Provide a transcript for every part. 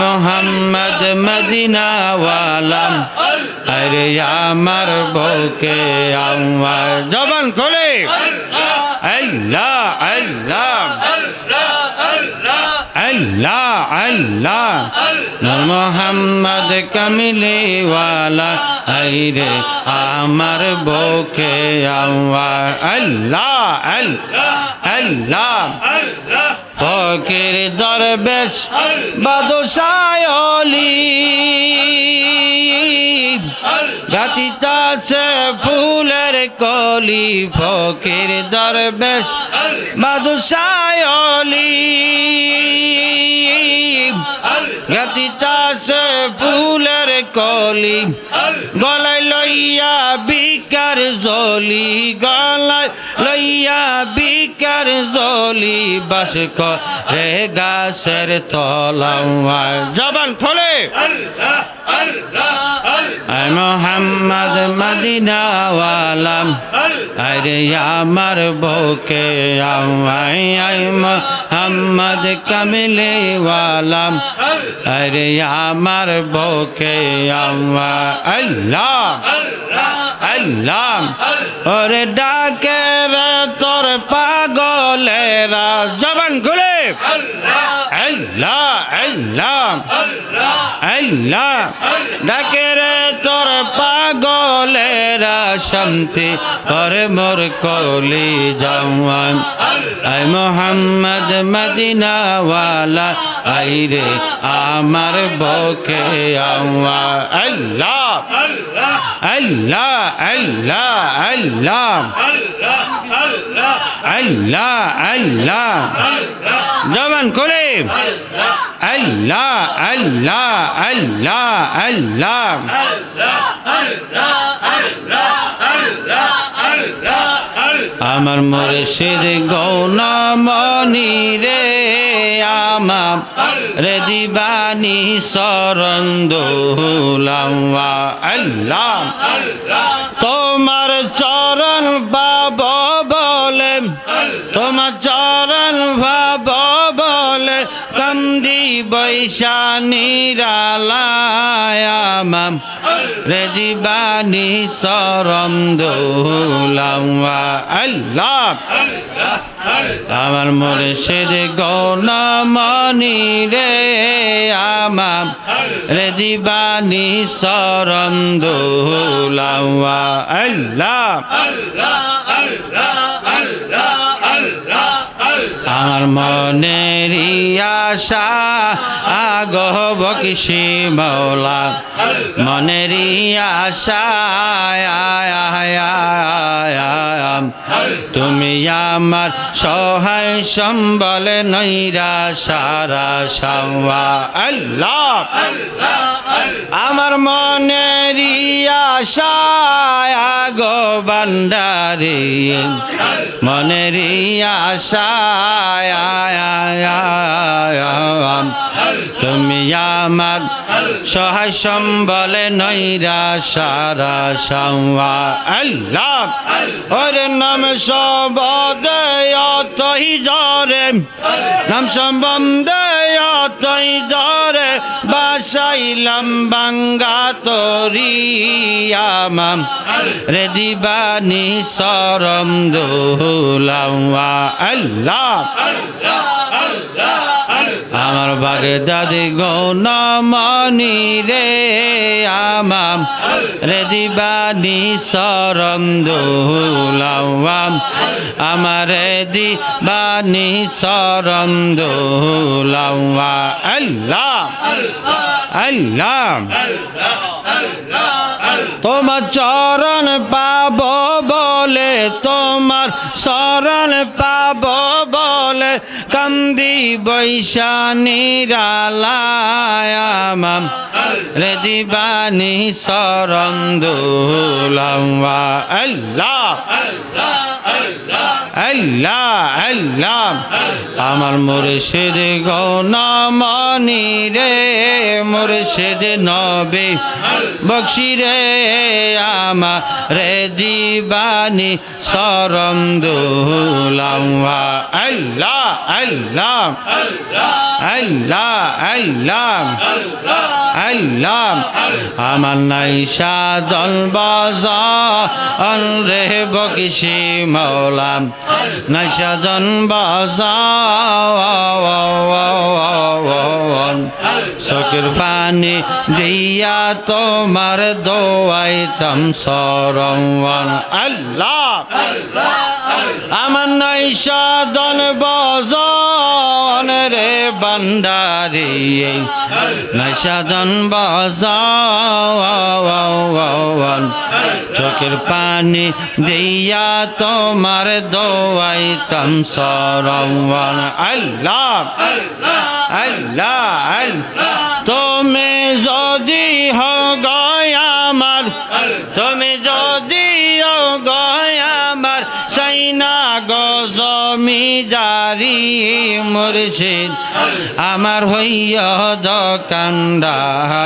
মোহাম্মদ মদিনাওয়ালাম আরে আমার বউকে আমার জবান খোলে। আল্লাহ আল্লাহ। আল্লাহ আল্লাহ। মোহাম্মদ কমিলেওয়ালা। আইরে আমার বউকে আমার আল্লাহ আল্লাহ আল্লাহ। ফকির দরবেশ বাদশায়লি গাতিতাছে ফুলের কলি ফকির দরবেশ বাদশায়লি গাতিতাছে ফুলের কলি গলায় লইয়া বিকার জলি, গলায় লইয়া বিকার জলি, বাস করে গাছের তলাওয়ার জবান খোলে। আয় মোহাম্মদ মদিনাওয়ালাম আরে আমার বউকে আমায় আয় মোহাম্মদ কমলেওয়ালাম আরে আমার বউকে আমার আল্লাহ আল্লাহ। ওরে ডাকে রে তোর পাগলেরা জবান খুলে। আল্লাহ। আল্লাহ আল্লাহ ডাকে রে তোর পাগলেরা শান্তি ওরে মোর কলি জওয়ান আই মোহাম্মদ মদিনাওয়ালা আই রে আমার বকে আওয়া আল্লাহ আল্লাহ আল্লাহ আল্লাহ আল্লাহ আল্লাহ জবান করে আল্লাহ আল্লাহ আল্লাহ আল্লাহ আমার মুর্শিদ গৌনমণি রে, আমার রে দিবানি শরণ দোলাওয়া আল্লাহ। তোমার চরণ বাব বলে, তোমার চরণ ভাব কান্দি বৈশানী রালায়ামাম। রে দিবানি শরণ দোলাওয়া আল্লাহ। আমার মুর্শিদ রে আমার রে দিবানি শরণ দোলাওয়া আল্লাহ। আমার মনের আশা, আগহ বকিসি মৌলা মনের আশা তুমি আমার সহায় সম্বল নৈরা সারা সাওয়া। আল্লাহ! আমার মনের আশা, আগো বান্ডারে মনের আশা তুমি আমার সহায় সম্বলে নৈরা সারা সাওয়া। আল্লাহ ওরে নাম সবদে অতই জরে। নাম সম্বন্ধে অতই জরে বাসাইলাম বাঙ্গা তরিয়ামাম রে দিবানি সরম আল্লাহ আমার বাগে দাদি গৌনমণি রে আমাম। রে দিবানি সরম দোলাওয়াম আমার দিবানি সরম দোলাওয়া আল্লাহ আল্লাহ। তোমার চরণ পাব বলে তোমার শরণ পাব বলে কান্দি বৈশানী রালায়ামাম। রে দিবানি শরণ দোলাওয়া আল্লাহ আল্লাহ আল্লাহ। আমার মুর্শিদ গৌনামণি রে, মুর্শিদ নবী বক্সি রে, আমার রে দিবানি সরম দুলাম আল্লাহ। আল্লাহ। আল্লাহ আল্লাহ। আল্লাহ। আমার নাই সাদল বাজান রে বকিসি মৌলাম নাই সাদন বাজান চকুর পানি দিয়া তোমার দোয়াইতাম সরম। আল্লাহ। আমার নাই সাদন বজন রে বান্ডারি নাই সাদন বজন, চোখের পানি দিয়া তোমার দোয়াইতাম সরম আল্লাহ আল্লাহ আল্লাহ। তুমি যদি হগয় আমার, তুমি যদি গজমি জারি, মুর্শিদ, আমার হইয়া দোকানদারি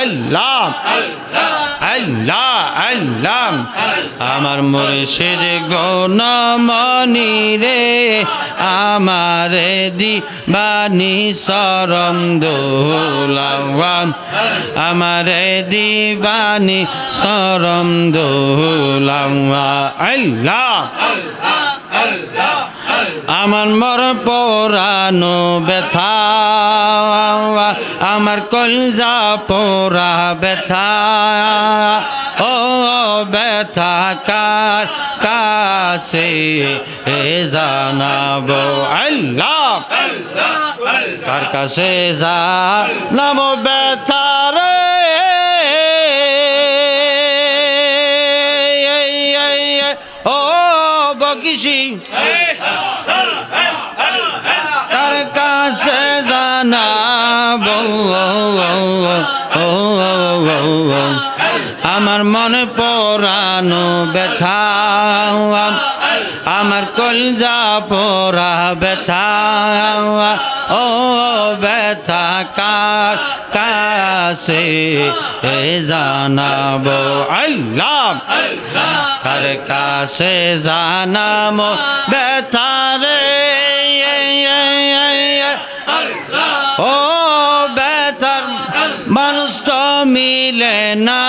আল্লাহ আল্লাহ আল্লাহ, আমার মুর্শিদ গৌনমণি রে, আমার দিবানি সরম দোলাম আমার দিবানি সরম দোলাম আল্লাহ আমার মর পরানো ব্যথা, আমার কলজা পোরা ব্যথা ও, ব্যথা কার কাছে এ জানাব? আল্লাহ! কার কাছে জানাব ব্যথা? তার কাছে আমার মনে পরানো ব্যথা, আমার কলজা পোরা ব্যথা, ও, ব্যথা কার কাছে জানাব? আল্লাহ! কার কাছে জানামো ব্যথা রে। ও বেতার মানুষ তো মিলে না।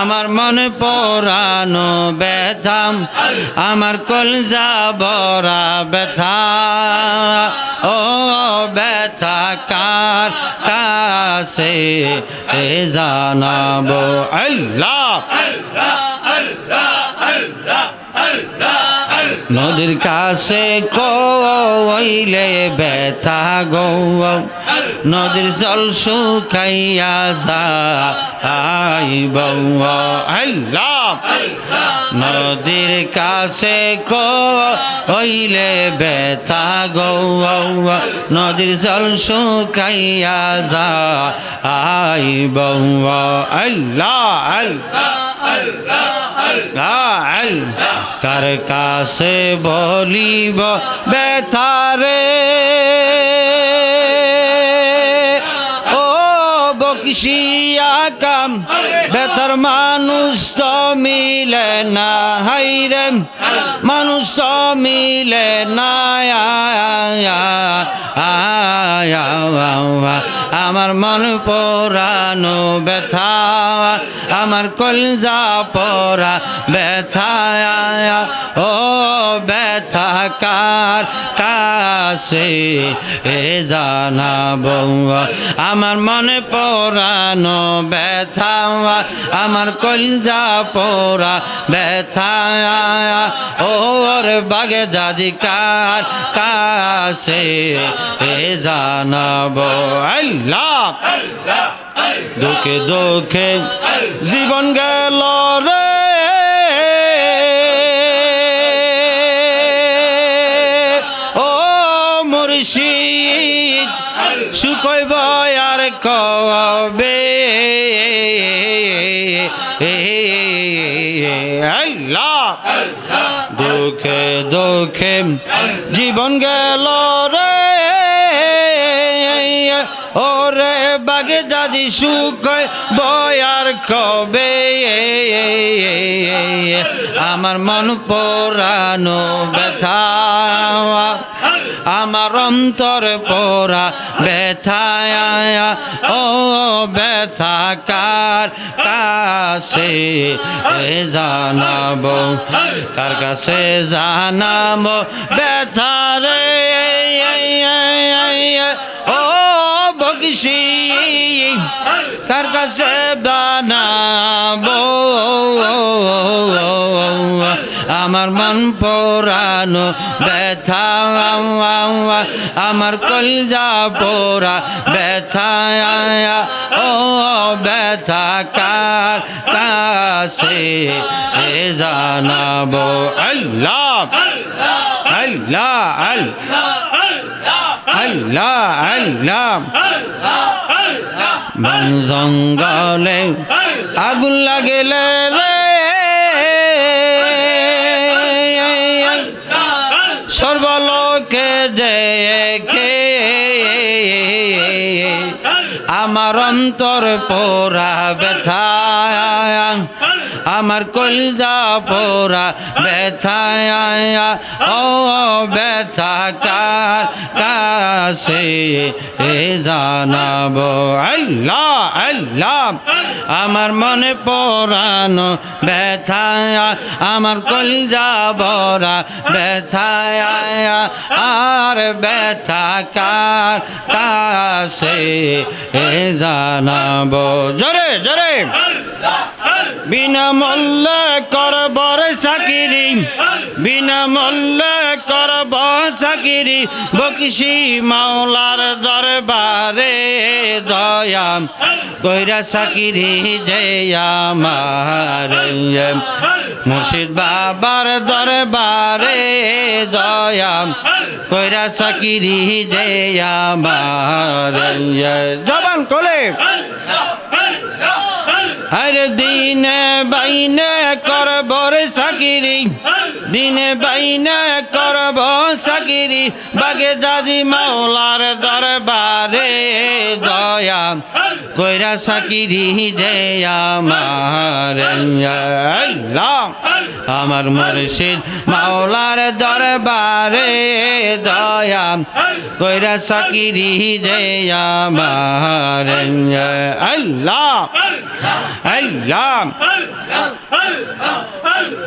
আমার মনে পরানো ব্যথাম আমার কলজা বরা ব্যথা। ও ব্যথা কার? কাছে জানাব। আল্লাহ! আল্লাহ! নদীর কাছে কইলে ব্যথা গো। নদীর জল শুকাইয়া যাইব আল্লাহ। নদীর কাছে কইলে ব্যথা গো। নদীর জল শুকাইয়া যাইব আল্লাহ। আল্লাহ। কার কাছে বলিব বেথারে ও বকশিয়া কাম বেতার মানুষ তো মিলে না হাইরে মানুষ তো মিলে না আমার মন পরানো ব্যথা। আমার কলজা পরা ব্যথা ও ব্যথা কার কাছে? এ জানাব, আমার মনে পরানো ব্যথা, আমার কলজা পরা ব্যথা ওর বাগে দাদি কার কাছে? এ জানাব আল্লাহ! দুঃখে দুঃখে জীবন গেল রে। ও মুর্শিদ শুকইব আর কবে? দুঃখে দুঃখে জীবন গেল রে। ওরে বাগে দাদি সুখ বয়ার কবে? আমার মন পোড়ানো ব্যথা, আমার অন্তর পোড়া ব্যথায় ও ব্যথা কার কাছে জানাব? কার কাছে জানাব ব্যথা রে? ও বগিসি কার কাছে বানাবো আমার মন পোড়ানো ব্যথা আমার কলজা পোড়া ব্যথা ও, ব্যথা কার কাছে জানাব? আল্লাহ আল্লাহ আল্লাহ আল্লাহ বন জঙ্গলে আগুন লাগিলে সর্বলোকে দেখে আমার অন্তর পোড়া ব্যথা। আমার কলজা পোড়া ব্যথায় ও ব্যথা কার কাছে এ জানাব? আল্লাহ আল্লাহ আমার মনে পড়ানো ব্যথায় আমার কলজা বরা ব্যথায় আর ব্যথা কার কাছে এ জানাব? জোরে জোরে। বিনামূল্যে করবর সাকিরি বিনামূল্যে করব সাকিরি বকশি মাওলার দরবারে দয়া কইরা সাকিরি জয়া মার মুর্শিদ বাবার দরবারে দয়া কইরা সাকিরি জয়া মার জবান কোলে। আরে দিন বাইনে করব সাকিরি দিন বাইনে করব সাকিরি বাগে দাদি মাওলার দরবারে দয়া কইরা সাকিরি দেয়া আমার আল্লাহ। আমার মুর্শিদ মাওলার দরবারে দয়া। কইরা সাকিরি দেয়া আমার আল্লাহ।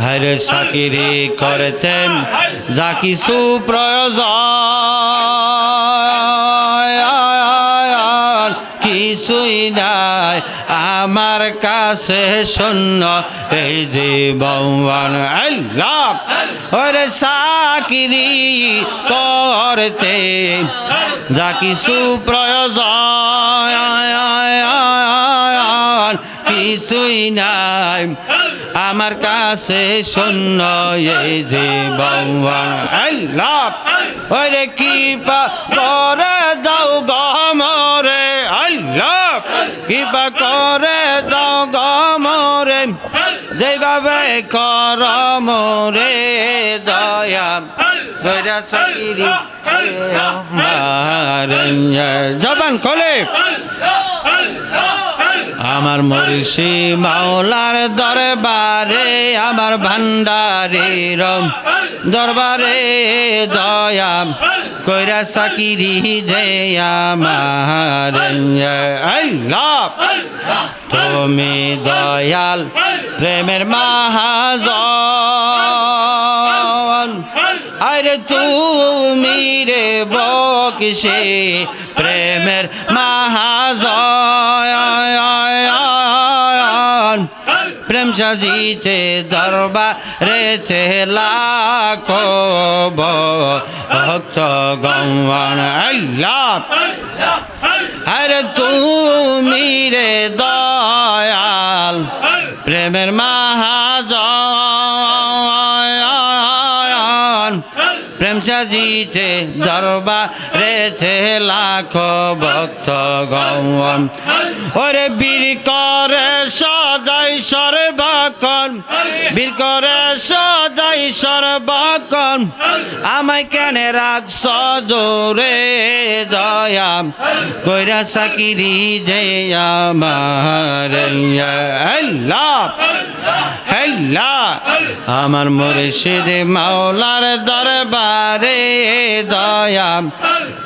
হরে সাকিরি করতেন যা কিছু প্রয়োজন। কিছুই নাই। আমার কাছে শূন্য। এই জীবন আল্লাহ। ওরে সাকিরি করতে। যা কিছু প্রয়োজন, কিছুই নাই। আমার কাছে শূন্য। এই জীবন আল্লাহ। ওরে কি করে যাও আল্লাহ কি পা করে যাও গমরে যেভাবে কর মোরে দয়া কইরা সাইরি জবান খোলে আমার মরিষি মাওলার দরবারে, আমার ভান্ডারের দরবারে দয়া কইরা সাকিরি দেয়া তুমি দয়াল প্রেমের মাহাজন। আরে তুমি রে বকিসে প্রেমের মাহাজন। সাজিতে দরবারেতে লাখো ভক্ত গঙ্গন। আল্লাহ! তুমি রে দয়াল প্রেমের মাহাজন। প্রেম সাজিতে দরবারেতে লাখো ভক্ত গণ ওরে বীর করে সদাই সর্বকন, বীর করে সদাই সর্বকন। আমায় কেন রাখছ দৌড়ে দয়া কইরা সাকিরি দে আমার আল্লাহ আল্লাহ। আমার মাওলার দরবারে দয়া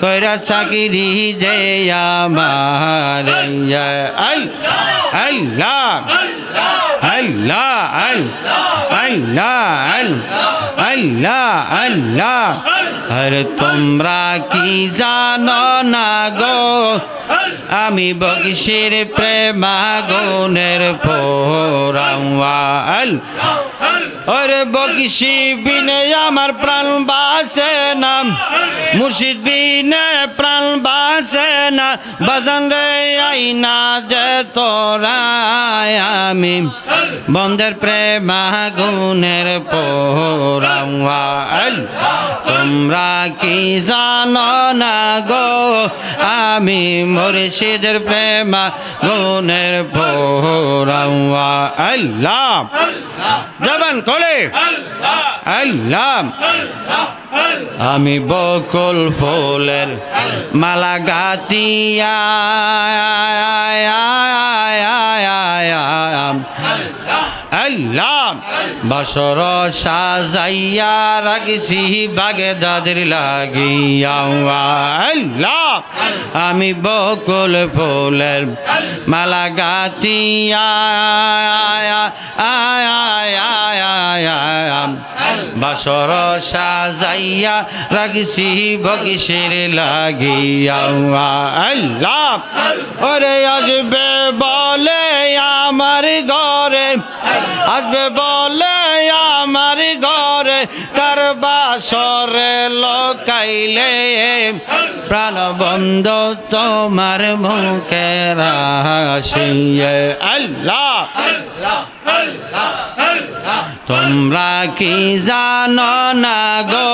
কইরা চাকিরি দে আমার আল্লাহ। আল্লাহ আল্লাহ আল্লাহ আল্লাহ আরে তোমরা কি জানো না গো? আমি বগিসের প্রেমাগুনের পোরাওয়াল ওরে বকিসি বিনে আমার প্রাণ বাসে না। মুর্শিদ বিনে প্রাণ বাসে না। বাজান রে আইনা যে তোরা আমি বন্ধের প্রেমাগুনের পোরাওয়াল তোমরা কি জানো না গো আমি মুর্শিদের প্রেমা গুণের পোরাওয়া আল্লাহ জবান খোলে আল্লাহ আমি বকুল ফুলের মালা গাতিয়া আল্লাহ। বসর সাজাইয়া রাখিছি বাগে দাদির লাগিয়া আল্লাহ। আমি বকুল ফুলের মালা গাতিয়া বাসর সাজাইয়া রাখিছি বকিসের লাগিয়া। আল্লাহ। ওরে আসবে বলে আমার ঘরে আসবে বলে আমার ঘরে কার বাসরে লোকাইলে প্রাণ বন্ধ তোমার মুখে রাশিয়ে। আল্লাহ! তোমরা কি জানো না গো?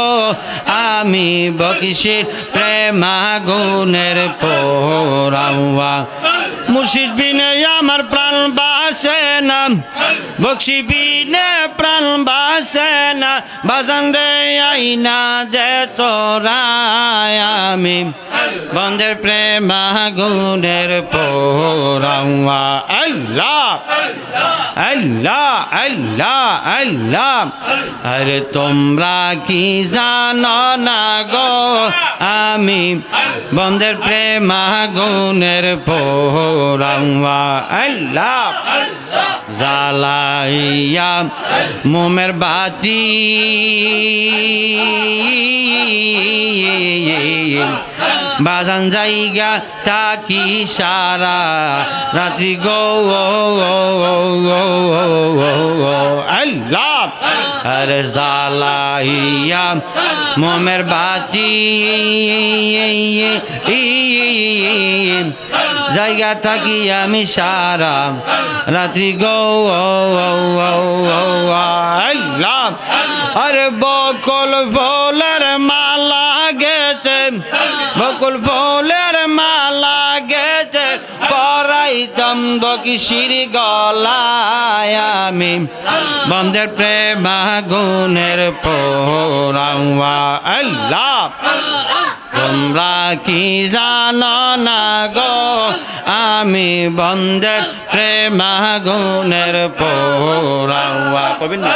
আমি বকিসির প্রেমাগুনের পোরাওয়া মুর্শিদ বিনে আমার প্রাণ বাসে না বক্সি বিনে প্রাণ বাসে না বাজান রে আইনা দে তোরা আমি। বন্ধের প্রেমাগুনের পোরাওয়া আল্লাহ আল্লাহ আল্লাহ আল্লাহ। আরে তোমরা কি জানো না গো আমি? বন্ধের প্রেমাগুনের পোরাওয়া আল্লাহ। জ্বালাইয়া মোমের বাতি। বাজান জায়গা থাকি সারা রাত্রি গো আল্লাহ! আরে জ্বালাইয়া মোমের বাতি। জায়গা থাকি আমি সারা রাত্রি গো আরে বকল ফলের মালা গেছে, বকুল ফলের মালা গেছে পরাইতাম বকিসির গলায় আমি। বন্ধের প্রেমাগুনের পোরাওয়া আল্লাহ তোমরা কি জানো না গো? আমি বন্ধের প্রেমাগুনের পোরাওয়া। কবি না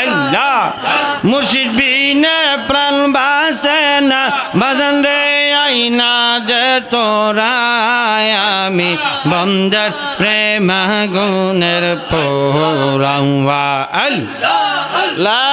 আল্লাহ মুর্শিদ বিনে প্রাণ বাসে না। বাজান রে, আইনা যে তোরা আমি বন্ধের প্রেমাগুনের পোরাওয়া। আল্লাহ